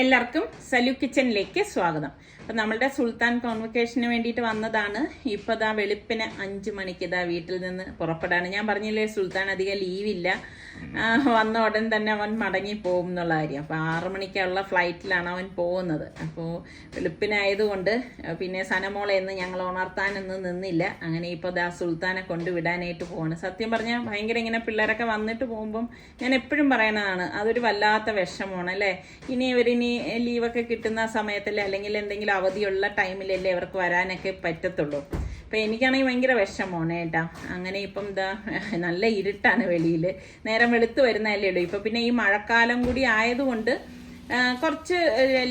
എല്ലാവർക്കും സലു കിച്ചണിലേക്ക് സ്വാഗതം. അപ്പം നമ്മളുടെ സുൽത്താൻ കോൺവക്കേഷന് വേണ്ടിയിട്ട് വന്നതാണ്. ഇപ്പോൾ ദാ വെളുപ്പിന് അഞ്ച് മണിക്ക് ഇതാ വീട്ടിൽ നിന്ന് പുറപ്പെടാണ്. ഞാൻ പറഞ്ഞില്ലേ സുൽത്താൻ അധികം ലീവില്ല വന്ന ഉടൻ തന്നെ അവൻ മടങ്ങി പോകും എന്നുള്ള കാര്യം. അപ്പോൾ ആറു മണിക്കുള്ള ഫ്ലൈറ്റിലാണ് അവൻ പോകുന്നത്. അപ്പോൾ വെളുപ്പിനായതുകൊണ്ട് പിന്നെ സനമോളെ എന്ന് ഞങ്ങൾ ഉണർത്താനൊന്നും നിന്നില്ല. അങ്ങനെ ഇപ്പോൾ ദാ സുൽത്താനെ കൊണ്ടുവിടാനായിട്ട് പോവാണ്. സത്യം പറഞ്ഞാൽ ഭയങ്കര ഇങ്ങനെ പിള്ളേരൊക്കെ വന്നിട്ട് പോകുമ്പം ഞാൻ എപ്പോഴും പറയണതാണ് അതൊരു വല്ലാത്ത വിഷമമാണ് അല്ലേ? ഇനി ഇവരിനി ലീവൊക്കെ കിട്ടുന്ന സമയത്തല്ലേ? അല്ലെങ്കിൽ എന്തെങ്കിലും അവധിയുള്ള ടൈമിലല്ലേ അവർക്ക് വരാനൊക്കെ പറ്റത്തുള്ളൂ. അപ്പം എനിക്കാണെങ്കിൽ ഭയങ്കര വിഷമമാണ് ഏട്ടാ അങ്ങനെ ഇപ്പം എന്താ നല്ല ഇരുട്ടാണ് വെളിയിൽ നേരം വെളുത്ത് വരുന്നതല്ലേ ഉള്ളൂ. ഇപ്പം പിന്നെ ഈ മഴക്കാലം കൂടി ആയതുകൊണ്ട് കുറച്ച്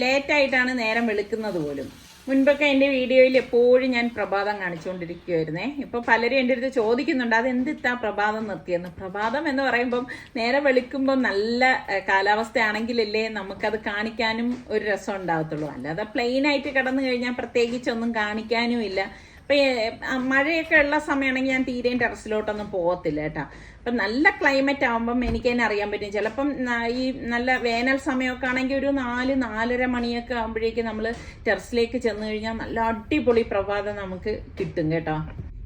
ലേറ്റായിട്ടാണ് നേരം വെളുക്കുന്നത് പോലും. മുൻപൊക്കെ എന്റെ വീഡിയോയിൽ എപ്പോഴും ഞാൻ പ്രഭാതം കാണിച്ചുകൊണ്ടിരിക്കുമായിരുന്നേ ഇപ്പോൾ പലരും എന്റെ അടുത്ത് ചോദിക്കുന്നുണ്ട് അത് എന്തിത്താ പ്രഭാതം നിർത്തിയെന്ന്? പ്രഭാതം എന്ന് പറയുമ്പം നേരെ വെളുക്കുമ്പം നല്ല കാലാവസ്ഥയാണെങ്കിലല്ലേ നമുക്കത് കാണിക്കാനും ഒരു രസം ഉണ്ടാകത്തുള്ളൂ അല്ലാതെ പ്ലെയിൻ ആയിട്ട് കിടന്നു കഴിഞ്ഞാൽ പ്രത്യേകിച്ചൊന്നും കാണിക്കാനും ഇല്ല അപ്പം മഴയൊക്കെ ഉള്ള സമയമാണെങ്കിൽ ഞാൻ തീരെയും ടെറസിലോട്ടൊന്നും പോകത്തില്ല കേട്ടോ. അപ്പം നല്ല ക്ലൈമറ്റ് ആകുമ്പം എനിക്ക് തന്നെ അറിയാൻ പറ്റും. ചിലപ്പം ഈ നല്ല വേനൽ സമയമൊക്കെ ആണെങ്കിൽ ഒരു നാല് നാലര മണിയൊക്കെ ആകുമ്പോഴേക്കും നമ്മൾ ടെറസിലേക്ക് ചെന്ന് കഴിഞ്ഞാൽ നല്ല അടിപൊളി പ്രഭാതം നമുക്ക് കിട്ടും കേട്ടോ.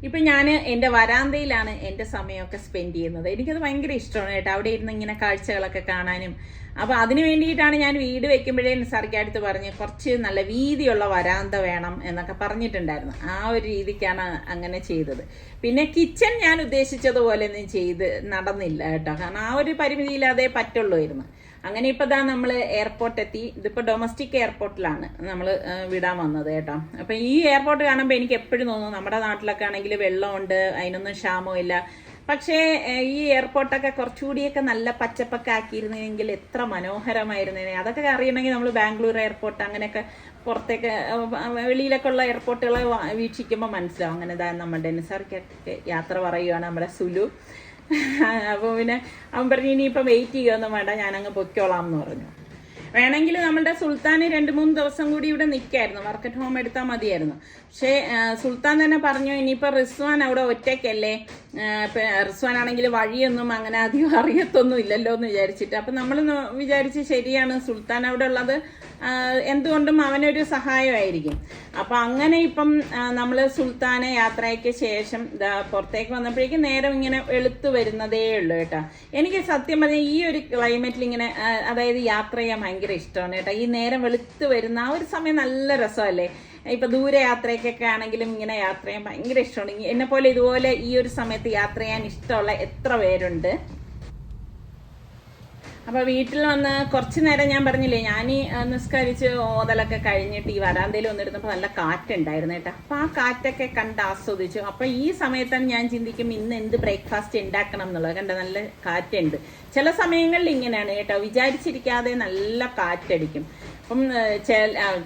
ഇപ്പം ഞാൻ എന്റെ വരാന്തയിലാണ് എന്റെ സമയമൊക്കെ സ്പെൻഡ് ചെയ്യുന്നത്. എനിക്കത് ഭയങ്കര ഇഷ്ടമാണ് കേട്ടോ. അവിടെ ഇരുന്ന് ഇങ്ങനെ കാഴ്ചകളൊക്കെ കാണാനും അപ്പോൾ അതിനു വേണ്ടിയിട്ടാണ് ഞാൻ വീട് വെക്കുമ്പോഴേ നിസാറിക്കടുത്ത് പറഞ്ഞ് കുറച്ച് നല്ല വീതിയുള്ള വരാന്ത വേണം എന്നൊക്കെ പറഞ്ഞിട്ടുണ്ടായിരുന്നു. ആ ഒരു രീതിക്കാണ് അങ്ങനെ ചെയ്തത്. പിന്നെ കിച്ചൺ ഞാൻ ഉദ്ദേശിച്ചതുപോലെ ഒന്നും ചെയ്ത് നടന്നില്ല കേട്ടോ. കാരണം ആ ഒരു പരിമിതിയിൽ അതേ പറ്റുള്ളൂ അങ്ങനെ ഇപ്പൊ ഇതാ നമ്മൾ എയർപോർട്ട് എത്തി. ഇതിപ്പോ ഡൊമസ്റ്റിക് എയർപോർട്ടിലാണ് നമ്മൾ വിടാൻ വന്നത് കേട്ടോ. അപ്പൊ ഈ എയർപോർട്ട് കാണുമ്പോൾ എനിക്ക് എപ്പോഴും തോന്നുന്നു നമ്മുടെ നാട്ടിലൊക്കെ ആണെങ്കിൽ വെള്ളമുണ്ട് അതിനൊന്നും ക്ഷാമവും ഇല്ല പക്ഷേ ഈ എയർപോർട്ടൊക്കെ കുറച്ചുകൂടിയൊക്കെ നല്ല പച്ചപ്പൊക്കെ ആക്കിയിരുന്നെങ്കിൽ എത്ര മനോഹരമായിരുന്നേനെ. അതൊക്കെ അറിയണമെങ്കിൽ നമ്മൾ ബാംഗ്ലൂർ എയർപോർട്ട് അങ്ങനെയൊക്കെ പുറത്തേക്ക് വെളിയിലൊക്കെ ഉള്ള എയർപോർട്ടുകളെ വീക്ഷിക്കുമ്പോൾ മനസ്സിലാവും. അങ്ങനെ ഇതാ നമ്മുടെ നിസാർക്കൊക്കെ യാത്ര പറയുകയാണ് നമ്മുടെ സുലു. അപ്പോൾ പിന്നെ അവൻ പറഞ്ഞു ഇനിയിപ്പം വെയിറ്റ് ചെയ്യുകയൊന്നും വേണ്ട ഞാനങ്ങ് പൊയ്ക്കോളാം എന്ന് പറഞ്ഞു. വേണമെങ്കിൽ നമ്മളുടെ സുൽത്താന് രണ്ട് മൂന്ന് ദിവസം കൂടി ഇവിടെ നിൽക്കായിരുന്നു. വർക്ക് അറ്റ് ഹോം എടുത്താൽ മതിയായിരുന്നു. പക്ഷേ സുൽത്താൻ തന്നെ പറഞ്ഞു ഇനിയിപ്പോൾ റിസ്വാൻ അവിടെ ഒറ്റയ്ക്കല്ലേ? റിസ്വാൻ ആണെങ്കിൽ വഴിയൊന്നും അങ്ങനെ അധികം അറിയത്തൊന്നും ഇല്ലല്ലോ എന്ന് വിചാരിച്ചിട്ട്. അപ്പം നമ്മൾ വിചാരിച്ച് ശരിയാണ് സുൽത്താൻ അവിടെ ഉള്ളത് എന്തുകൊണ്ടും അവനൊരു സഹായമായിരിക്കും. അപ്പൊ അങ്ങനെ ഇപ്പം നമ്മൾ സുൽത്താന യാത്രയ്ക്ക് ശേഷം പുറത്തേക്ക് വന്നപ്പോഴേക്കും നേരം ഇങ്ങനെ വെളുത്തു വരുന്നതേ ഉള്ളൂ കേട്ടോ. എനിക്ക് സത്യം പറഞ്ഞാൽ ഈ ഒരു ക്ലൈമറ്റിൽ ഇങ്ങനെ അതായത് യാത്ര ചെയ്യാൻ ഭയങ്കര ഇഷ്ടമാണ് കേട്ടോ. ഈ നേരം വെളുത്തു വരുന്ന ആ ഒരു സമയം നല്ല രസമല്ലേ? ഇപ്പൊ ദൂരെ യാത്രയ്ക്കൊക്കെ ആണെങ്കിലും ഇങ്ങനെ യാത്ര ചെയ്യാൻ ഭയങ്കര ഇഷ്ടമാണ്. എന്നെ പോലെ ഇതുപോലെ ഈ ഒരു സമയത്ത് യാത്ര ചെയ്യാൻ ഇഷ്ടമുള്ള എത്ര പേരുണ്ട്? അപ്പൊ വീട്ടിൽ വന്ന് കുറച്ചു നേരം ഞാൻ പറഞ്ഞില്ലേ ഞാൻ ഈ നിസ്കരിച്ച് ഓതലൊക്കെ കഴിഞ്ഞിട്ട് ഈ വരാന്തയിൽ വന്നിരുന്നപ്പോൾ നല്ല കാറ്റുണ്ടായിരുന്നു കേട്ടോ. അപ്പൊ ആ കാറ്റൊക്കെ കണ്ട് ആസ്വദിച്ചു. അപ്പൊ ഈ സമയത്താണ് ഞാൻ ചിന്തിക്കും ഇന്ന് എന്ത് ബ്രേക്ക്ഫാസ്റ്റ് ഉണ്ടാക്കണം എന്നുള്ളത്. കണ്ട നല്ല കാറ്റുണ്ട്. ചില സമയങ്ങളിൽ ഇങ്ങനെയാണ് കേട്ടോ. വിചാരിച്ചിരിക്കാതെ നല്ല കാറ്റടിക്കും. അപ്പം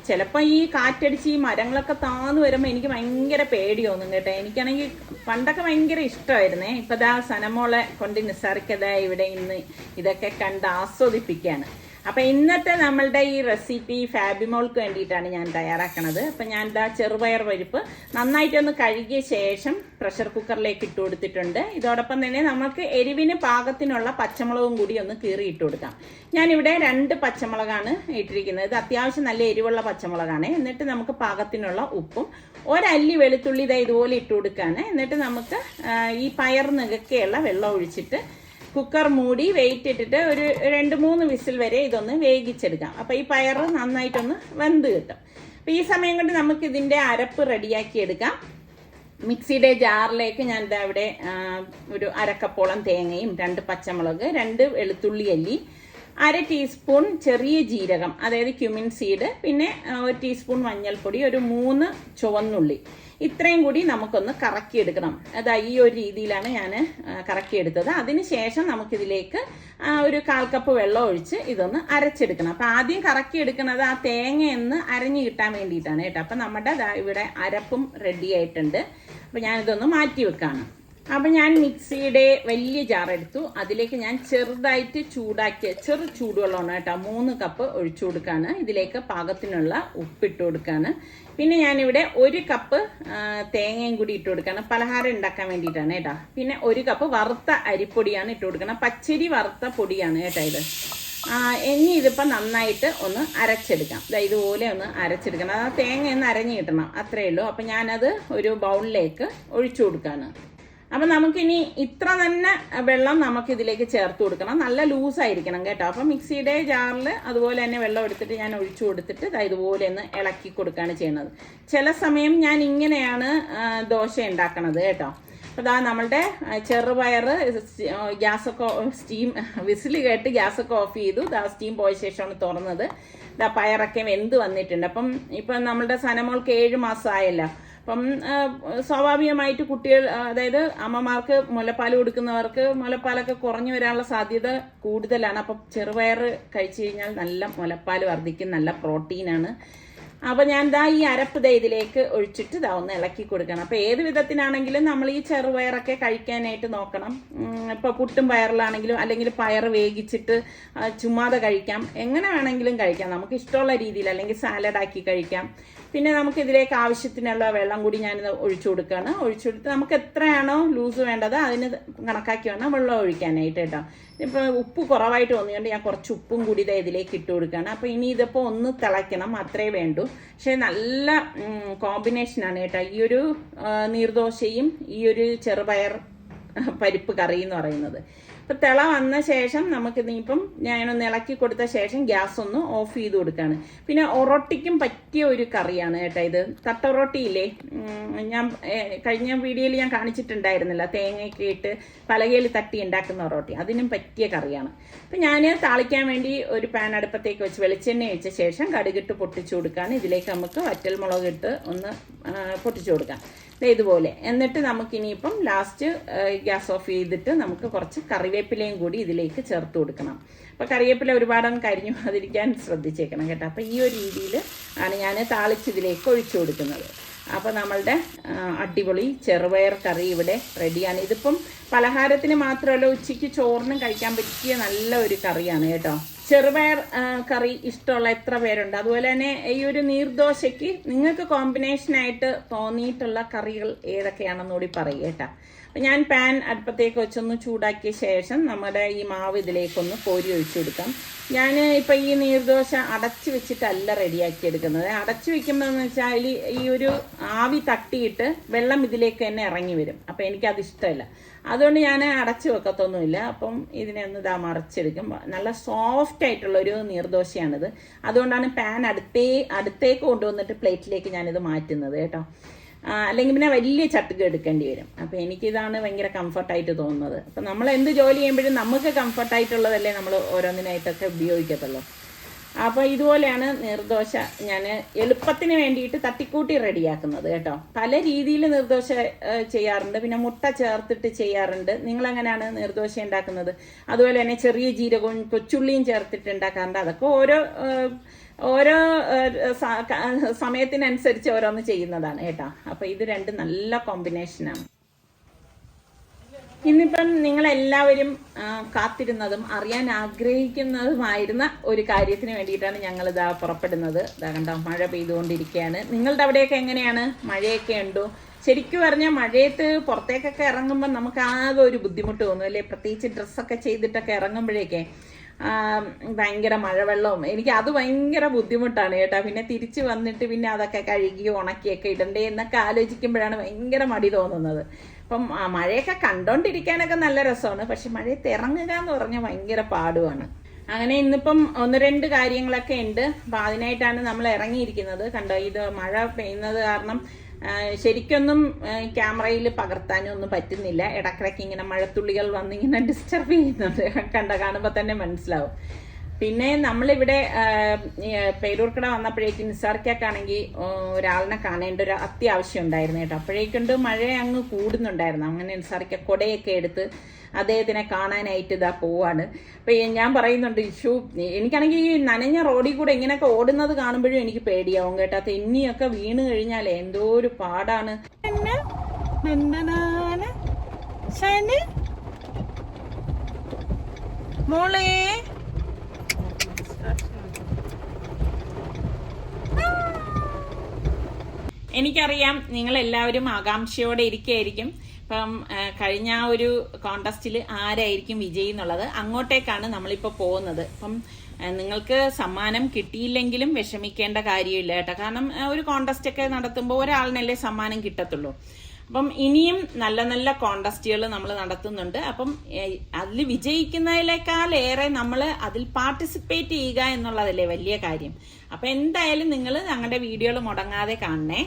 ചിലപ്പോൾ ഈ കാറ്റടിച്ച് ഈ മരങ്ങളൊക്കെ താന്ന് വരുമ്പോൾ എനിക്ക് ഭയങ്കര പേടി തോന്നും കേട്ടോ. എനിക്കാണെങ്കിൽ പണ്ടൊക്കെ ഭയങ്കര ഇഷ്ടമായിരുന്നു. ഇപ്പം ദാ സനമോളെ കൊണ്ട് നിസ്സാറിക്കതാ ഇവിടെ ഇന്ന് ഇതൊക്കെ കണ്ട് ആസ്വദിപ്പിക്കുകയാണ് അപ്പം ഇന്നത്തെ നമ്മളുടെ ഈ റെസിപ്പി ഫാബിമോൾക്ക് വേണ്ടിയിട്ടാണ് ഞാൻ തയ്യാറാക്കണത്. അപ്പം ഞാൻ ഇതാ ചെറുപയർ പരിപ്പ് നന്നായിട്ടൊന്ന് കഴുകിയ ശേഷം പ്രഷർ കുക്കറിലേക്ക് ഇട്ട് കൊടുത്തിട്ടുണ്ട്. ഇതോടൊപ്പം തന്നെ നമുക്ക് എരിവിന് പാകത്തിനുള്ള പച്ചമുളകും കൂടി ഒന്ന് കീറി ഇട്ട് കൊടുക്കാം. ഞാനിവിടെ രണ്ട് പച്ചമുളകാണ് ഇട്ടിരിക്കുന്നത്. ഇത് അത്യാവശ്യം നല്ല എരിവുള്ള പച്ചമുളകാണ്. എന്നിട്ട് നമുക്ക് പാകത്തിനുള്ള ഉപ്പും ഒരല്ലി വെളുത്തുള്ളി ഇതാ ഇതുപോലെ ഇട്ട് കൊടുക്കാണ്. എന്നിട്ട് നമുക്ക് ഈ പയർ നികക്കെയുള്ള വെള്ളം ഒഴിച്ചിട്ട് കുക്കർ മൂടി വെയിറ്റ് ഇട്ടിട്ട് ഒരു രണ്ട് മൂന്ന് വിസിൽ വരെ ഇതൊന്ന് വേവിച്ചെടുക്കാം. അപ്പോൾ ഈ പയർ നന്നായിട്ടൊന്ന് വെന്ത് കിട്ടും. അപ്പോൾ ഈ സമയം കൊണ്ട് നമുക്ക് ഇതിന്റെ അരപ്പ് റെഡിയാക്കി എടുക്കാം. മിക്സിയുടെ ജാറിലേക്ക് ഞാൻ ഇതാ ഇവിടെ ഒരു അരക്കപ്പോളം തേങ്ങയും രണ്ട് പച്ചമുളക് രണ്ട് വെളുത്തുള്ളി അല്ലി അര ടീസ്പൂൺ ചെറിയ ജീരകം അതായത് ക്യുമിൻ സീഡ് പിന്നെ ഒരു ടീസ്പൂൺ മഞ്ഞൾപ്പൊടി ഒരു മൂന്ന് ചുവന്നുള്ളി. ഇത്രയും കൂടി നമുക്കൊന്ന് കറക്കിയെടുക്കണം. അതാ ഈ ഒരു രീതിയിലാണ് ഞാൻ കറക്കിയെടുത്തത്. അതിനുശേഷം നമുക്കിതിലേക്ക് ഒരു കാൽ കപ്പ് വെള്ളം ഒഴിച്ച് ഇതൊന്ന് അരച്ചെടുക്കണം. അപ്പം ആദ്യം കറക്കിയെടുക്കുന്നത് ആ തേങ്ങയെന്ന് അരഞ്ഞു കിട്ടാൻ വേണ്ടിയിട്ടാണ് കേട്ടോ. അപ്പം നമ്മുടെ ഇവിടെ അരപ്പും റെഡി ആയിട്ടുണ്ട്. അപ്പം ഞാനിതൊന്ന് മാറ്റി വെക്കാണ്. അപ്പം ഞാൻ മിക്സിയുടെ വലിയ ജാർ എടുത്തു. അതിലേക്ക് ഞാൻ ചെറുതായിട്ട് ചൂടാക്കിയ ചെറു ചൂടുവെള്ളമാണ് കേട്ടോ. മൂന്ന് കപ്പ് ഒഴിച്ചു കൊടുക്കാണ്. ഇതിലേക്ക് പാകത്തിനുള്ള ഉപ്പിട്ട് കൊടുക്കാണ്. പിന്നെ ഞാനിവിടെ ഒരു കപ്പ് തേങ്ങയും കൂടി ഇട്ട് കൊടുക്കാണ്. പലഹാരം ഉണ്ടാക്കാൻ വേണ്ടിയിട്ടാണ് കേട്ടോ. പിന്നെ ഒരു കപ്പ് വറുത്ത അരിപ്പൊടിയാണ് ഇട്ട് കൊടുക്കണം. പച്ചരി വറുത്ത പൊടിയാണ് കേട്ടോ ഇത്. ഇനി ഇതിപ്പോൾ നന്നായിട്ട് ഒന്ന് അരച്ചെടുക്കാം. ഇതുപോലെ ഒന്ന് അരച്ചെടുക്കണം. ആ തേങ്ങ ഒന്ന് അരഞ്ഞു കിട്ടണം. അത്രയേ ഉള്ളൂ. അപ്പം ഞാനത് ഒരു ബൗളിലേക്ക് ഒഴിച്ചു കൊടുക്കാണ്. അപ്പം നമുക്കിനി ഇത്ര തന്നെ വെള്ളം നമുക്ക് ഇതിലേക്ക് ചേർത്ത് കൊടുക്കണം. നല്ല ലൂസ് ആയിരിക്കണം കേട്ടോ. അപ്പം മിക്സിയുടെ ജാറിൽ അതുപോലെ തന്നെ വെള്ളം എടുത്തിട്ട് ഞാൻ ഒഴിച്ചു കൊടുത്തിട്ട് ഇതുപോലെ ഒന്ന് ഇളക്കി കൊടുക്കുകയാണ് ചെയ്യുന്നത്. ചില സമയം ഞാൻ ഇങ്ങനെയാണ് ദോശ ഉണ്ടാക്കണത് കേട്ടോ. അപ്പോൾ ദാ നമ്മളുടെ ചെറുപയർ ഗ്യാസൊക്കെ സ്റ്റീം വിസിൽ കേട്ട് ഗ്യാസൊക്കെ ഓഫ് ചെയ്തു. ഇതാ സ്റ്റീം പോയ ശേഷമാണ് തുറന്നത്. ഇതാ പയറൊക്കെ വെന്ത് വന്നിട്ടുണ്ട്. അപ്പം ഇപ്പം നമ്മളുടെ സനമോൾക്ക് ഏഴ് മാസമായല്ലോ അപ്പം സ്വാഭാവികമായിട്ട് കുട്ടികൾ അതായത് അമ്മമാർക്ക് മുലപ്പാൽ കൊടുക്കുന്നവർക്ക് മുലപ്പാലൊക്കെ കുറഞ്ഞു വരാനുള്ള സാധ്യത കൂടുതലാണ്. അപ്പം ചെറുപയർ കഴിച്ചു കഴിഞ്ഞാൽ നല്ല മുലപ്പാൽ വർദ്ധിക്കും നല്ല പ്രോട്ടീനാണ് അപ്പോൾ ഞാൻ ദാ ഈ അരപ്പ് ദ ഇതിലേക്ക് ഒഴിച്ചിട്ട് ദാ ഒന്ന് ഇളക്കി കൊടുക്കണം. അപ്പോൾ ഏത് വിധത്തിനാണെങ്കിലും നമ്മൾ ഈ ചെറുപയറൊക്കെ കഴിക്കാനായിട്ട് നോക്കണം. ഇപ്പോൾ പുട്ടും പയറിലാണെങ്കിലും അല്ലെങ്കിൽ പയർ വേവിച്ചിട്ട് ചുമ്മാതെ കഴിക്കാം. എങ്ങനെ വേണമെങ്കിലും കഴിക്കാം. നമുക്ക് ഇഷ്ടമുള്ള രീതിയിൽ അല്ലെങ്കിൽ സാലഡാക്കി കഴിക്കാം. പിന്നെ നമുക്ക് ഇതിലേക്ക് ആവശ്യത്തിനുള്ള വെള്ളം കൂടി ഞാനിത് ഒഴിച്ചു കൊടുക്കുകയാണ് ഒഴിച്ചു കൊടുത്ത് നമുക്ക് എത്രയാണോ ലൂസ് വേണ്ടത് അതിന് കണക്കാക്കി വേണം വെള്ളം ഒഴിക്കാനായിട്ട് കേട്ടോ. ഇപ്പോൾ ഉപ്പ് കുറവായിട്ട് വന്നുകൊണ്ട് ഞാൻ കുറച്ച് ഉപ്പും കൂടി ദേ ഇതിലേക്ക് ഇട്ട് കൊടുക്കുകയാണ് അപ്പോൾ ഇനി ഇതിപ്പോൾ ഒന്ന് തിളയ്ക്കണം അത്രേ വേണ്ടൂ. പക്ഷേ നല്ല കോമ്പിനേഷനാണ് കേട്ടോ. ഈ ഒരു നീർദോശയും ഈ ഒരു ചെറുപയർ പരിപ്പ് കറി എന്ന് പറയുന്നത്. അപ്പം തിള വന്ന ശേഷം നമുക്ക് ഇനിയിപ്പം ഞാനൊന്ന് ഇളക്കി കൊടുത്ത ശേഷം ഗ്യാസ് ഒന്ന് ഓഫ് ചെയ്ത് കൊടുക്കുകയാണ് പിന്നെ ഒറൊട്ടിക്കും പറ്റിയ ഒരു കറിയാണ് കേട്ടോ ഇത്. തട്ടൊറൊട്ടിയില്ലേ ഞാൻ കഴിഞ്ഞ വീഡിയോയിൽ ഞാൻ കാണിച്ചിട്ടുണ്ടായിരുന്നില്ല തേങ്ങയൊക്കെ ഇട്ട് പലകയിൽ തട്ടി ഉണ്ടാക്കുന്ന ഒറോട്ടി. അതിനും പറ്റിയ കറിയാണ്. അപ്പം ഞാൻ താളിക്കാൻ വേണ്ടി ഒരു പാൻ അടുപ്പത്തേക്ക് വെച്ച് വെളിച്ചെണ്ണ വെച്ച ശേഷം കടുകിട്ട് പൊട്ടിച്ചു കൊടുക്കുകയാണ് ഇതിലേക്ക് നമുക്ക് വറ്റൽ മുളക് ഇട്ട് ഒന്ന് പൊട്ടിച്ചു കൊടുക്കാം. ഇതുപോലെ. എന്നിട്ട് നമുക്കിനിയിപ്പം ലാസ്റ്റ് ഗ്യാസ് ഓഫ് ചെയ്തിട്ട് നമുക്ക് കുറച്ച് കറിവേപ്പിലയും കൂടി ഇതിലേക്ക് ചേർത്ത് കൊടുക്കണം. അപ്പോൾ കറിവേപ്പില ഒരുപാടങ്ങ് കരിഞ്ഞു അതിരിക്കാൻ ശ്രദ്ധിച്ചേക്കണം കേട്ടോ. അപ്പോൾ ഈ ഒരു രീതിയിൽ ആണ് ഞാൻ താളിച്ച് ഇതിലേക്ക് ഒഴിച്ചു കൊടുക്കുന്നത്. അപ്പോൾ നമ്മളുടെ അടിപൊളി ചെറുപയർ കറി ഇവിടെ റെഡിയാണ് ഇതിപ്പം പലഹാരത്തിന് മാത്രമല്ല ഉച്ചയ്ക്ക് ചോറിനും കഴിക്കാൻ പറ്റിയ നല്ല ഒരു കറിയാണ് കേട്ടോ. ചെറുപയർ കറി ഇഷ്ടമുള്ള എത്ര പേരുണ്ട്? അതുപോലെ തന്നെ ഈ ഒരു നീർദോശയ്ക്ക് നിങ്ങൾക്ക് കോമ്പിനേഷനായിട്ട് തോന്നിയിട്ടുള്ള കറികൾ ഏതൊക്കെയാണെന്നുകൂടി പറയുക കേട്ടോ. ഞാൻ പാൻ അടുപ്പത്തേക്ക് വെച്ചൊന്ന് ചൂടാക്കിയ ശേഷം നമ്മുടെ ഈ മാവ് ഇതിലേക്കൊന്ന് കോരി ഒഴിച്ചു കൊടുക്കാം. ഞാൻ ഇപ്പം ഈ നീർദോശ അടച്ചു വെച്ചിട്ടല്ല റെഡിയാക്കി എടുക്കുന്നത്. അടച്ചു വെക്കുമ്പോൾ എന്ന് വെച്ചാൽ ഈ ഒരു ആവി തട്ടിയിട്ട് വെള്ളം ഇതിലേക്ക് തന്നെ ഇറങ്ങി വരും. അപ്പം എനിക്കത് ഇഷ്ടമല്ല. അതുകൊണ്ട് ഞാൻ അടച്ചു വെക്കത്തൊന്നുമില്ല. അപ്പം ഇതിനെ ഒന്ന് ഇതാ മറിച്ചെടുക്കും. നല്ല സോഫ്റ്റ് ആയിട്ടുള്ള ഒരു നീർദോശയാണിത്. അതുകൊണ്ടാണ് പാൻ അടുത്തേ അടുത്തേക്ക് കൊണ്ടുവന്നിട്ട് പ്ലേറ്റിലേക്ക് ഞാനിത് മാറ്റുന്നത് കേട്ടോ. അല്ലെങ്കിൽ പിന്നെ വലിയ ചട്ടുക എടുക്കേണ്ടി വരും. അപ്പം എനിക്കിതാണ് ഭയങ്കര കംഫർട്ടായിട്ട് തോന്നുന്നത്. അപ്പം നമ്മൾ എന്ത് ജോലി ചെയ്യുമ്പോഴും നമുക്ക് കംഫർട്ടായിട്ടുള്ളതല്ലേ നമ്മൾ ഓരോന്നിനായിട്ടൊക്കെ ഉപയോഗിക്കത്തുള്ളൂ. അപ്പോൾ ഇതുപോലെയാണ് നിർദോഷ ഞാൻ എളുപ്പത്തിന് വേണ്ടിയിട്ട് തട്ടിക്കൂട്ടി റെഡിയാക്കുന്നത് കേട്ടോ. പല രീതിയിൽ നിർദോഷ ചെയ്യാറുണ്ട്. പിന്നെ മുട്ട ചേർത്തിട്ട് ചെയ്യാറുണ്ട്. നിങ്ങൾ എങ്ങനെയാണ് നിർദോഷ ഉണ്ടാക്കുന്നത്? അതുപോലെ തന്നെ ചെറിയ ജീരകവും കൊച്ചുള്ളിയും ചേർത്തിട്ട് ഉണ്ടാക്കാറുണ്ട്. അതൊക്കെ ഓരോ ഓരോ സമയത്തിനനുസരിച്ച് ഓരോന്ന് ചെയ്യുന്നതാണ് കേട്ടോ. അപ്പോൾ ഇത് രണ്ട് നല്ല കോമ്പിനേഷനാണ്. ഇന്നിപ്പം നിങ്ങൾ എല്ലാവരും കാത്തിരുന്നതും അറിയാൻ ആഗ്രഹിക്കുന്നതുമായിരുന്ന ഒരു കാര്യത്തിന് വേണ്ടിയിട്ടാണ് ഞങ്ങൾ ഇതാ പുറപ്പെടുന്നത്. ഇതാ കണ്ടോ മഴ പെയ്തുകൊണ്ടിരിക്കുകയാണ്. നിങ്ങളുടെ അവിടെയൊക്കെ എങ്ങനെയാണ്? മഴയൊക്കെ ഉണ്ടോ? ശരിക്കും പറഞ്ഞാൽ മഴയത്ത് പുറത്തേക്കൊക്കെ ഇറങ്ങുമ്പോൾ നമുക്ക് ആകെ ഒരു ബുദ്ധിമുട്ട് തോന്നും അല്ലേ? പ്രത്യേകിച്ച് ഡ്രസ്സൊക്കെ ചെയ്തിട്ടൊക്കെ ഇറങ്ങുമ്പോഴേക്കെ ഭയങ്കര മഴവെള്ളവും. എനിക്ക് അത് ഭയങ്കര ബുദ്ധിമുട്ടാണ് കേട്ടോ. പിന്നെ തിരിച്ചു വന്നിട്ട് പിന്നെ അതൊക്കെ കഴുകി ഉണക്കിയൊക്കെ ഇടണ്ടേ എന്നൊക്കെ ആലോചിക്കുമ്പോഴാണ് ഭയങ്കര മടി തോന്നുന്നത്. അപ്പം ആ, മഴയൊക്കെ കണ്ടോണ്ടിരിക്കാനൊക്കെ നല്ല രസമാണ്. പക്ഷെ മഴയത്ത് ഇറങ്ങുക എന്ന് പറഞ്ഞാൽ ഭയങ്കര പാടുമാണ് അങ്ങനെ ഇന്നിപ്പം ഒന്ന് രണ്ട് കാര്യങ്ങളൊക്കെ ഉണ്ട്. അപ്പം അതിനായിട്ടാണ് നമ്മൾ ഇറങ്ങിയിരിക്കുന്നത്. കണ്ടോ ഇത് മഴ പെയ്യുന്നത് കാരണം ശരിക്കൊന്നും ക്യാമറയിൽ പകർത്താനും ഒന്നും പറ്റുന്നില്ല. ഇടക്കിടയ്ക്ക് ഇങ്ങനെ മഴത്തുള്ളികൾ വന്നിങ്ങനെ ഡിസ്റ്റർബ് ചെയ്യുന്നുണ്ട്. കണ്ട കാണുമ്പോൾ തന്നെ മനസ്സിലാവും. പിന്നെ നമ്മളിവിടെ പേരൂർക്കട വന്നപ്പോഴേക്കും നിസാർക്കാണെങ്കിൽ ഒരാളിനെ കാണേണ്ട ഒരു അത്യാവശ്യം ഉണ്ടായിരുന്നു കേട്ടോ. അപ്പോഴേക്കൊണ്ട് മഴ അങ്ങ് കൂടുന്നുണ്ടായിരുന്നു. അങ്ങനെ നിസാർക്ക കൊടയൊക്കെ എടുത്ത് അദ്ദേഹത്തിനെ കാണാനായിട്ട് ഇതാ പോവാണ്. അപ്പൊ ഞാൻ പറയുന്നുണ്ട് ഇഷു എനിക്കാണെങ്കിൽ ഈ നനഞ്ഞ റോഡിൽ കൂടെ ഇങ്ങനെയൊക്കെ ഓടുന്നത് കാണുമ്പോഴും എനിക്ക് പേടിയാവും കേട്ടോ. തെന്നിയൊക്കെ വീണ് കഴിഞ്ഞാലേ എന്തോ ഒരു പാടാണ്. മോളേ എനിക്കറിയാം നിങ്ങൾ എല്ലാവരും ആകാംക്ഷയോടെ ഇരിക്കുകയായിരിക്കും. ഇപ്പം കഴിഞ്ഞ ഒരു കോണ്ടസ്റ്റിൽ ആരായിരിക്കും വിജയി എന്നുള്ളത് അങ്ങോട്ടേക്കാണ് നമ്മളിപ്പോൾ പോകുന്നത്. അപ്പം നിങ്ങൾക്ക് സമ്മാനം കിട്ടിയില്ലെങ്കിലും വിഷമിക്കേണ്ട കാര്യമില്ല കേട്ടോ. കാരണം ഒരു കോണ്ടസ്റ്റ് ഒക്കെ നടത്തുമ്പോൾ ഒരാളിനല്ലേ സമ്മാനം കിട്ടത്തുള്ളൂ. അപ്പം ഇനിയും നല്ല നല്ല കോണ്ടസ്റ്റുകൾ നമ്മൾ നടത്തുന്നുണ്ട്. അപ്പം അതിൽ വിജയിക്കുന്നതിനേക്കാൾ ഏറെ നമ്മൾ അതിൽ പാർട്ടിസിപ്പേറ്റ് ചെയ്യുക എന്നുള്ളതല്ലേ വലിയ കാര്യം. അപ്പം എന്തായാലും നിങ്ങൾ ഞങ്ങളുടെ വീഡിയോകൾ മുടങ്ങാതെ കാണണേ.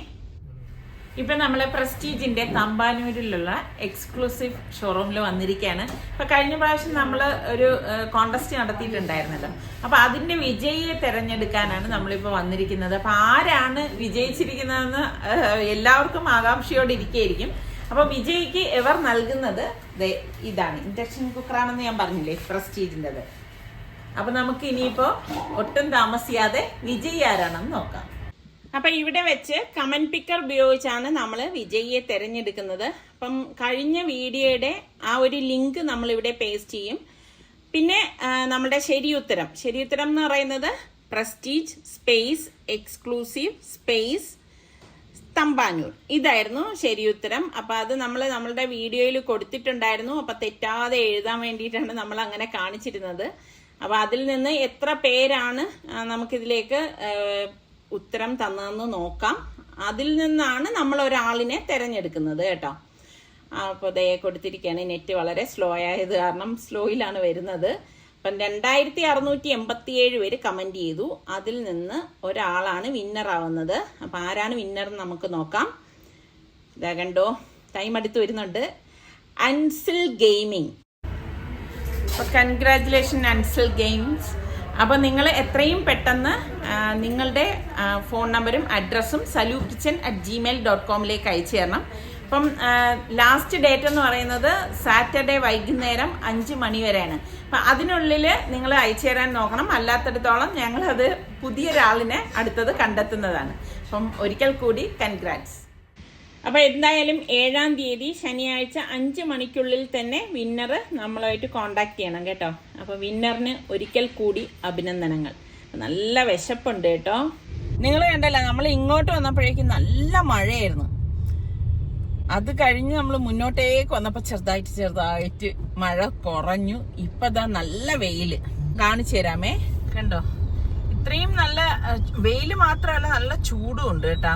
ഇപ്പൊ നമ്മളെ പ്രസ്റ്റീജിന്റെ തമ്പാനൂരിലുള്ള എക്സ്ക്ലൂസീവ് ഷോറൂമിൽ വന്നിരിക്കുകയാണ് ഇപ്പൊ കഴിഞ്ഞ പ്രാവശ്യം നമ്മൾ ഒരു കോണ്ടസ്റ്റ് നടത്തിയിട്ടുണ്ടായിരുന്നല്ലോ. അപ്പൊ അതിന്റെ വിജയിയെ തിരഞ്ഞെടുക്കാനാണ് നമ്മളിപ്പോൾ വന്നിരിക്കുന്നത്. അപ്പൊ ആരാണ് വിജയിച്ചിരിക്കുന്നതെന്ന് എല്ലാവർക്കും ആകാംക്ഷയോടെ ഇരിക്കുകയായിരിക്കും അപ്പൊ വിജയിക്ക് എവർ നൽകുന്നത് ഇതാണ്. ഇൻഡക്ഷൻ കുക്കറാണെന്ന് ഞാൻ പറഞ്ഞില്ലേ പ്രസ്റ്റീജിന്റെത് അപ്പൊ നമുക്ക് ഇനിയിപ്പോ ഒട്ടും താമസിയാതെ വിജയി ആരാണെന്ന് നോക്കാം. അപ്പൊ ഇവിടെ വെച്ച് കമന്റ് പിക്കർ ഉപയോഗിച്ചാണ് നമ്മൾ വിജയിയെ തിരഞ്ഞെടുക്കുന്നത്. അപ്പം കഴിഞ്ഞ വീഡിയോയുടെ ആ ഒരു ലിങ്ക് നമ്മൾ ഇവിടെ പേസ്റ്റ് ചെയ്യും. പിന്നെ നമ്മുടെ ശരിയുത്തരം. ശരിയുത്തരം എന്ന് പറയുന്നത് prestige space exclusive space Thampanoor. ഇതായിരുന്നു ശരിയുത്തരം. അപ്പൊ അത് നമ്മൾ നമ്മളുടെ വീഡിയോയിൽ കൊടുത്തിട്ടുണ്ടായിരുന്നു. അപ്പൊ തെറ്റാതെ എഴുതാൻ വേണ്ടിയിട്ടാണ് നമ്മൾ അങ്ങനെ കാണിച്ചിരുന്നത്. അപ്പൊ അതിൽ നിന്ന് എത്ര പേരാണ് നമുക്കിതിലേക്ക് ഉത്തരം തന്നതെന്ന് നോക്കാം. അതിൽ നിന്നാണ് നമ്മൾ ഒരാളിനെ തിരഞ്ഞെടുക്കുന്നത് കേട്ടോ. അപ്പോൾ ദയ കൊടുത്തിരിക്കുകയാണ്. നെറ്റ് വളരെ സ്ലോ ആയത് കാരണം സ്ലോയിലാണ് വരുന്നത്. അപ്പം രണ്ടായിരത്തി അറുന്നൂറ്റി എൺപത്തിയേഴ് പേര് കമന്റ് ചെയ്തു. അതിൽ നിന്ന് ഒരാളാണ് വിന്നർ ആവുന്നത്. അപ്പം ആരാണ് വിന്നർ എന്ന് നമുക്ക് നോക്കാം. ഇതാ കണ്ടോ ടൈം അടുത്ത് വരുന്നുണ്ട്. അൻസിൽ ഗെയിമിംഗ്. അപ്പോൾ കൺഗ്രാറ്റുലേഷൻ അൻസിൽ ഗെയിംസ്. അപ്പോൾ നിങ്ങൾ എത്രയും പെട്ടെന്ന് നിങ്ങളുടെ ഫോൺ നമ്പരും അഡ്രസ്സും Salu kitchen at Gmail dot കോമിലേക്ക് അയച്ചു തരണം. അപ്പം ലാസ്റ്റ് ഡേറ്റ് എന്ന് പറയുന്നത് സാറ്റർഡേ വൈകുന്നേരം അഞ്ച് മണി വരെയാണ്. അപ്പം അതിനുള്ളിൽ നിങ്ങൾ അയച്ചു തരാൻ നോക്കണം. അല്ലാത്തടത്തോളം ഞങ്ങളത് പുതിയൊരാളിനെ അടുത്തത് കണ്ടെത്തുന്നതാണ്. അപ്പം ഒരിക്കൽ കൂടി കൺഗ്രാറ്റ്സ് അപ്പൊ എന്തായാലും ഏഴാം തീയതി ശനിയാഴ്ച അഞ്ച് മണിക്കുള്ളിൽ തന്നെ വിന്നറ് നമ്മളായിട്ട് കോണ്ടാക്ട് ചെയ്യണം കേട്ടോ. അപ്പോൾ വിന്നറിന് ഒരിക്കൽ കൂടി അഭിനന്ദനങ്ങൾ. നല്ല വിശപ്പുണ്ട് കേട്ടോ. നിങ്ങൾ കണ്ടല്ല നമ്മൾ ഇങ്ങോട്ട് വന്നപ്പോഴേക്കും നല്ല മഴയായിരുന്നു. അത് കഴിഞ്ഞ് നമ്മൾ മുന്നോട്ടേക്ക് വന്നപ്പോൾ ചെറുതായിട്ട് ചെറുതായിട്ട് മഴ കുറഞ്ഞു. ഇപ്പൊ ദാ നല്ല വെയിൽ. കാണിച്ചു തരാമേ. കണ്ടോ? ഇത്രയും നല്ല വെയിൽ മാത്രമല്ല നല്ല ചൂടും ഉണ്ട് കേട്ടാ.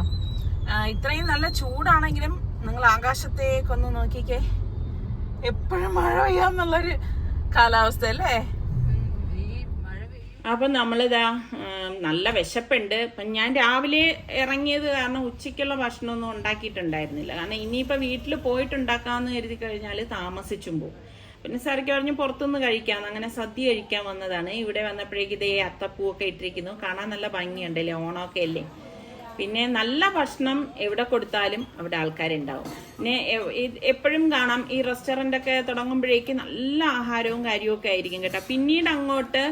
ഇത്രയും നല്ല ചൂടാണെങ്കിലും നിങ്ങൾ ആകാശത്തേക്കൊന്ന് നോക്കിക്കേ. എപ്പോഴും മഴ പെയ്യാന്നുള്ളൊരു കാലാവസ്ഥ അല്ലേ? അപ്പൊ നമ്മളിതാ നല്ല വിശപ്പുണ്ട്. അപ്പം ഞാൻ രാവിലെ ഇറങ്ങിയത് കാരണം ഉച്ചയ്ക്കുള്ള ഭക്ഷണമൊന്നും ഉണ്ടാക്കിയിട്ടുണ്ടായിരുന്നില്ല. കാരണം ഇനിയിപ്പോ വീട്ടിൽ പോയിട്ടുണ്ടാക്കാന്ന് കരുതി കഴിഞ്ഞാൽ താമസിച്ചും പോകും പിന്നെ സാറിക്ക് പറഞ്ഞു പുറത്തുനിന്ന് കഴിക്കാം. അങ്ങനെ സദ്യ കഴിക്കാൻ വന്നതാണ്. ഇവിടെ വന്നപ്പോഴേക്ക് ഇതേ അത്തപ്പൂവൊക്കെ ഇട്ടിരിക്കുന്നു. കാണാൻ നല്ല ഭംഗിയുണ്ടല്ലേ ഓണമൊക്കെ അല്ലേ? പിന്നെ നല്ല ഭക്ഷണം എവിടെ കൊടുത്താലും അവിടെ ആൾക്കാരുണ്ടാവും. പിന്നെ എപ്പോഴും കാണാം ഈ റെസ്റ്റോറന്റ് ഒക്കെ തുടങ്ങുമ്പോഴേക്ക് നല്ല ആഹാരവും കാര്യവും ഒക്കെ ആയിരിക്കും കേട്ടോ. പിന്നീട് അങ്ങോട്ട്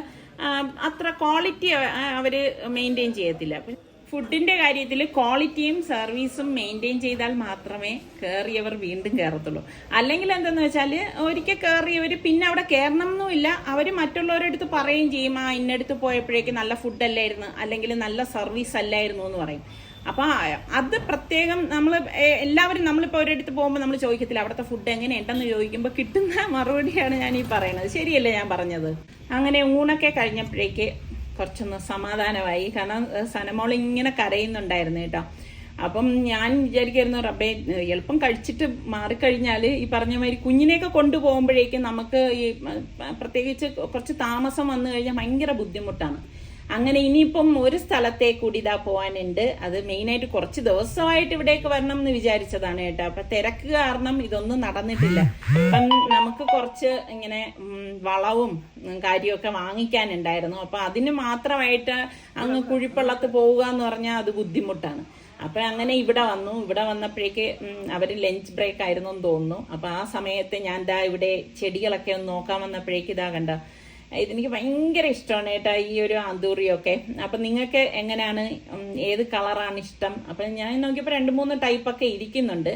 അത്ര ക്വാളിറ്റി അവർ മെയിന്റെയിൻ ചെയ്യത്തില്ല. ഫുഡിന്റെ കാര്യത്തിൽ ക്വാളിറ്റിയും സർവീസും മെയിന്റെയിൻ ചെയ്താൽ മാത്രമേ കയറിയവർ വീണ്ടും കയറത്തുള്ളൂ അല്ലെങ്കിൽ എന്തെന്ന് വെച്ചാൽ ഒരിക്കൽ കയറിയവർ പിന്നെ അവിടെ കയറണം എന്നുമില്ല അവർ മറ്റുള്ളവരെടുത്ത് പറയുകയും ചെയ്യും ആ ഇന്നടുത്ത് പോയപ്പോഴേക്ക് നല്ല ഫുഡ് അല്ലായിരുന്നു അല്ലെങ്കിൽ നല്ല സർവീസ് അല്ലായിരുന്നു എന്ന് പറയും. അപ്പോൾ അത് പ്രത്യേകം നമ്മൾ എല്ലാവരും നമ്മളിപ്പോൾ ഒരിടത്ത് പോകുമ്പോൾ നമ്മൾ ചോദിക്കത്തില്ല അവിടുത്തെ ഫുഡ് എങ്ങനെയുണ്ടെന്ന് ചോദിക്കുമ്പോൾ കിട്ടുന്ന മറുപടിയാണ് ഞാൻ ഈ പറയുന്നത് ശരിയല്ലേ ഞാൻ പറഞ്ഞത്? അങ്ങനെ ഊണൊക്കെ കഴിഞ്ഞപ്പോഴേക്ക് കുറച്ചൊന്ന് സമാധാനമായി. കാരണം സനമോൾ ഇങ്ങനെ കരയുന്നുണ്ടായിരുന്നു കേട്ടോ. അപ്പം ഞാൻ വിചാരിക്കായിരുന്നു റബ്ബേ എളുപ്പം കഴിച്ചിട്ട് മാറിക്കഴിഞ്ഞാൽ ഈ പറഞ്ഞ മാതിരി കുഞ്ഞിനെയൊക്കെ കൊണ്ടുപോകുമ്പോഴേക്കും നമുക്ക് ഈ പ്രത്യേകിച്ച് കുറച്ച് താമസം വന്നു കഴിഞ്ഞാൽ ഭയങ്കര ബുദ്ധിമുട്ടാണ്. അങ്ങനെ ഇനിയിപ്പം ഒരു സ്ഥലത്തെ കൂടി ഇതാ പോകാനുണ്ട് അത് മെയിനായിട്ട് കുറച്ച് ദിവസമായിട്ട് ഇവിടേക്ക് വരണം എന്ന് വിചാരിച്ചതാണ് കേട്ടോ. അപ്പൊ തിരക്ക് കാരണം ഇതൊന്നും നടന്നിട്ടില്ല. അപ്പം നമുക്ക് കുറച്ച് ഇങ്ങനെ വളവും കാര്യമൊക്കെ വാങ്ങിക്കാനുണ്ടായിരുന്നു. അപ്പൊ അതിന് മാത്രമായിട്ട് അങ്ങ് കുഴിപ്പള്ളത്ത് പോവുക എന്ന് പറഞ്ഞാൽ അത് ബുദ്ധിമുട്ടാണ്. അപ്പൊ അങ്ങനെ ഇവിടെ വന്നു. ഇവിടെ വന്നപ്പോഴേക്ക് അവർ ലഞ്ച് ബ്രേക്ക് ആയിരുന്നു എന്ന് തോന്നുന്നു. അപ്പൊ ആ സമയത്ത് ഞാൻ ദാ ഇവിടെ ചെടികളൊക്കെ ഒന്ന് നോക്കാൻ വന്നപ്പോഴേക്ക് ഇതാ കണ്ട ഇതെനിക്ക് ഭയങ്കര ഇഷ്ടമാണ് കേട്ടോ ഈ ഒരു അന്തൂറിയൊക്കെ. അപ്പൊ നിങ്ങൾക്ക് എങ്ങനെയാണ് ഏത് കളറാണ് ഇഷ്ടം? അപ്പൊ ഞാൻ നോക്കിയപ്പോൾ രണ്ട് മൂന്ന് ടൈപ്പൊക്കെ ഇരിക്കുന്നുണ്ട്.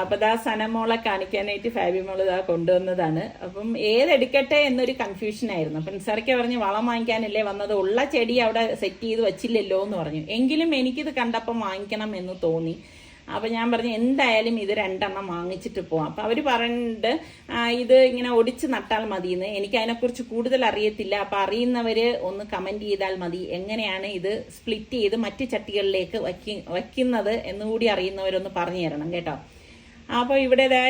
അപ്പൊ ദാ സനമോളെ കാണിക്കാനായിട്ട് ഫാബി മോൾ ഇതാ കൊണ്ടുവന്നതാണ്. അപ്പം ഏതെടുക്കട്ടെ എന്നൊരു കൺഫ്യൂഷൻ ആയിരുന്നു. അപ്പം സാറൊക്കെ പറഞ്ഞ് വളം വാങ്ങിക്കാനല്ലേ വന്നത്? ഉള്ള ചെടി അവിടെ സെറ്റ് ചെയ്ത് വച്ചില്ലല്ലോ എന്ന് പറഞ്ഞു. എങ്കിലും എനിക്കിത് കണ്ടപ്പം വാങ്ങിക്കണം എന്ന് തോന്നി. അപ്പൊ ഞാൻ പറഞ്ഞു എന്തായാലും ഇത് രണ്ടെണ്ണം വാങ്ങിച്ചിട്ട് പോവാം. അപ്പൊ അവർ പറഞ്ഞിട്ട് ഇത് ഇങ്ങനെ ഒടിച്ച് നട്ടാൽ മതിയെന്ന്. എനിക്ക് അതിനെക്കുറിച്ച് കൂടുതൽ അറിയത്തില്ല. അപ്പൊ അറിയുന്നവര് ഒന്ന് കമന്റ് ചെയ്താൽ മതി. എങ്ങനെയാണ് ഇത് സ്പ്ലിറ്റ് ചെയ്ത് മറ്റ് ചട്ടികളിലേക്ക് വയ്ക്കി വയ്ക്കുന്നത് എന്നുകൂടി അറിയുന്നവരൊന്ന് പറഞ്ഞു തരണം കേട്ടോ. അപ്പോൾ ഇവിടെ ഇതാ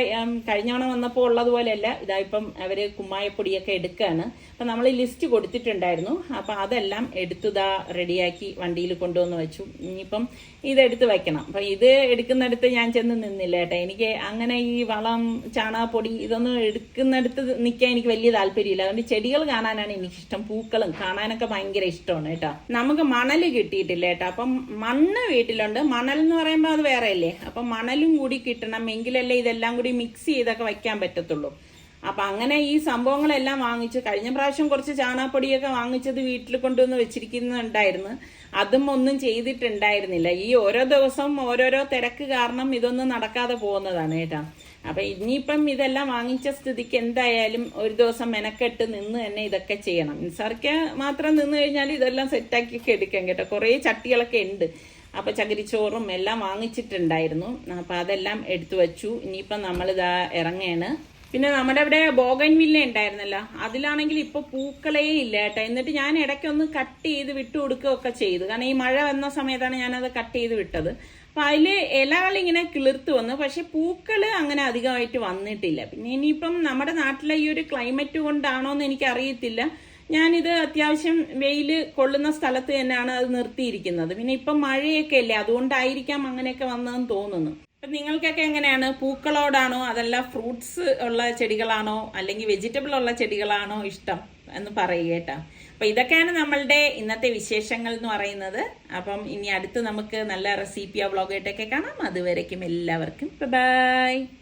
കഴിഞ്ഞ തവണ വന്നപ്പോൾ ഉള്ളതുപോലെയല്ല. ഇതാ ഇപ്പം അവർ കുമ്മായപ്പൊടിയൊക്കെ എടുക്കുകയാണ് അപ്പം നമ്മൾ ലിസ്റ്റ് കൊടുത്തിട്ടുണ്ടായിരുന്നു. അപ്പം അതെല്ലാം എടുത്തുതാ റെഡിയാക്കി വണ്ടിയിൽ കൊണ്ടുവന്ന് വെച്ചു. ഇനിയിപ്പം ഇതെടുത്ത് വെക്കണം. അപ്പം ഇത് എടുക്കുന്നിടത്ത് ഞാൻ ചെന്ന് നിന്നില്ല കേട്ടോ. എനിക്ക് അങ്ങനെ ഈ വളം ചാണകപ്പൊടി ഇതൊന്നും എടുക്കുന്നിടത്ത് നിൽക്കാൻ എനിക്ക് വലിയ താല്പര്യമില്ല. അതുകൊണ്ട് ചെടികൾ കാണാനാണ് എനിക്കിഷ്ടം. പൂക്കളും കാണാനൊക്കെ ഭയങ്കര ഇഷ്ടമാണ് കേട്ടോ. നമുക്ക് മണൽ കിട്ടിയിട്ടില്ല കേട്ടോ. അപ്പം മണ്ണ് വീട്ടിലുണ്ട്. മണൽ എന്ന് പറയുമ്പോൾ അത് വേറെ അല്ലേ അപ്പം മണലും കൂടി കിട്ടണം എങ്കിലല്ലേ ഇതെല്ലാം കൂടി മിക്സ് ചെയ്തൊക്കെ വയ്ക്കാൻ പറ്റത്തുള്ളൂ. അപ്പൊ അങ്ങനെ ഈ സംഭവങ്ങളെല്ലാം വാങ്ങിച്ച് കഴിഞ്ഞ പ്രാവശ്യം കുറച്ച് ചാണാപ്പൊടിയൊക്കെ വാങ്ങിച്ചത് വീട്ടിൽ കൊണ്ടുവന്ന് വെച്ചിരിക്കുന്നുണ്ടായിരുന്നു. അതും ഒന്നും ചെയ്തിട്ടുണ്ടായിരുന്നില്ല. ഈ ഓരോ ദിവസവും ഓരോരോ തിരക്ക് കാരണം ഇതൊന്നും നടക്കാതെ പോകുന്നതാണ് കേട്ടോ. അപ്പൊ ഇനിയിപ്പം ഇതെല്ലാം വാങ്ങിച്ച സ്ഥിതിക്ക് എന്തായാലും ഒരു ദിവസം മെനക്കെട്ട് നിന്ന് തന്നെ ഇതൊക്കെ ചെയ്യണം. നിസാർക്ക് മാത്രം നിന്ന് കഴിഞ്ഞാൽ ഇതെല്ലാം സെറ്റാക്കിയൊക്കെ എടുക്കാം കേട്ടോ. കുറേ ചട്ടികളൊക്കെ ഉണ്ട്. അപ്പൊ ചകിരിച്ചോറും എല്ലാം വാങ്ങിച്ചിട്ടുണ്ടായിരുന്നു. അപ്പോൾ അതെല്ലാം എടുത്തു വെച്ചു. ഇനിയിപ്പം നമ്മളിതാ ഇറങ്ങയാണ് പിന്നെ നമ്മുടെ ഇവിടെ ബോഗൻ വില്ല ഉണ്ടായിരുന്നല്ലോ. അതിലാണെങ്കിൽ ഇപ്പൊ പൂക്കളേ ഇല്ല കേട്ടോ. എന്നിട്ട് ഞാൻ ഇടയ്ക്കൊന്ന് കട്ട് ചെയ്ത് വിട്ടു കൊടുക്കുകയൊക്കെ ചെയ്തു. കാരണം ഈ മഴ വന്ന സമയത്താണ് ഞാനത് കട്ട് ചെയ്ത് വിട്ടത്. അപ്പൊ അതിൽ ഇലകളിങ്ങനെ കിളിർത്ത് വന്നു. പക്ഷെ പൂക്കൾ അങ്ങനെ അധികമായിട്ട് വന്നിട്ടില്ല. പിന്നെ ഇനിയിപ്പം നമ്മുടെ നാട്ടിലെ ഈ ഒരു ക്ലൈമറ്റ് കൊണ്ടാണോ എന്ന് എനിക്ക് അറിയത്തില്ല ഞാനിത് അത്യാവശ്യം വെയിൽ കൊള്ളുന്ന സ്ഥലത്ത് തന്നെയാണ് അത് നിർത്തിയിരിക്കുന്നത്. പിന്നെ ഇപ്പം മഴയൊക്കെ അല്ലേ? അതുകൊണ്ടായിരിക്കാം അങ്ങനെയൊക്കെ വന്നതെന്ന് തോന്നുന്നു. അപ്പം നിങ്ങൾക്കൊക്കെ എങ്ങനെയാണ്? പൂക്കളോടാണോ? അതല്ല ഫ്രൂട്ട്സ് ഉള്ള ചെടികളാണോ? അല്ലെങ്കിൽ വെജിറ്റബിൾ ഉള്ള ചെടികളാണോ ഇഷ്ടം എന്ന് പറയുക കേട്ടോ. അപ്പം ഇതൊക്കെയാണ് നമ്മളുടെ ഇന്നത്തെ വിശേഷങ്ങൾ എന്ന് പറയുന്നത്. അപ്പം ഇനി അടുത്ത് നമുക്ക് നല്ല റെസിപ്പിയോ വ്ളോഗായിട്ടൊക്കെ കാണാം. അതുവരയ്ക്കും എല്ലാവർക്കും. ബൈ.